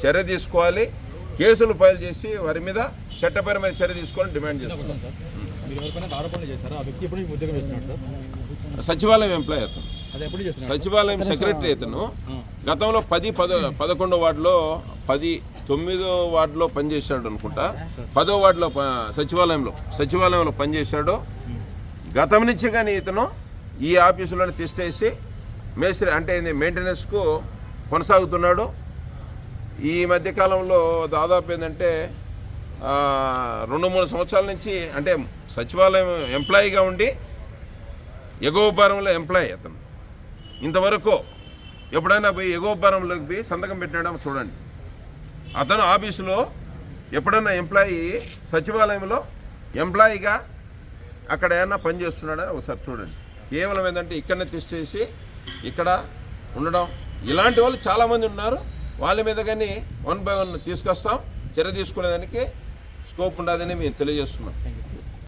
చర్య తీసుకోవాలి. కేసులు ఫైల్ చేసి వారి మీద చట్టపరమైన చర్య తీసుకొని డిమాండ్ చేస్తున్నాం. సచివాలయం ఎంప్లాయ్ అతను. సచివాలయం సెక్రటరీ అతను. గతంలో పది పద పదకొండో వార్డులో పది తొమ్మిదో వార్డులో పనిచేశాడు అనుకుంటా. పదో వార్డులో సచివాలయంలో సచివాలయంలో పనిచేశాడు. గతం నుంచి కానీ ఇతను ఈ ఆఫీసులోనే తిష్టేసి మేస్త్రి అంటే మెయింటెనెన్స్కు కొనసాగుతున్నాడు. ఈ మధ్యకాలంలో దాదాపు ఏంటంటే రెండు మూడు సంవత్సరాల నుంచి అంటే సచివాలయం ఎంప్లాయీగా ఉండి ఎగోపారంలో ఎంప్లాయీ అతను. ఇంతవరకు ఎప్పుడైనా పోయి ఎగోపారంలోకి పోయి సంతకం పెట్టడం చూడండి. అతను ఆఫీసులో ఎప్పుడైనా ఎంప్లాయీ సచివాలయంలో ఎంప్లాయీగా అక్కడ ఏమన్నా పని చేస్తున్నాడని ఒకసారి చూడండి. కేవలం ఏంటంటే ఇక్కడనే తీసేసి ఇక్కడ ఉండడం. ఇలాంటి వాళ్ళు చాలామంది ఉన్నారు. వాళ్ళ మీద కానీ వన్ బై వన్ తీసుకొస్తాం. చర్య తీసుకునేదానికి స్కోప్ ఉండదని మేము తెలియజేస్తున్నాం.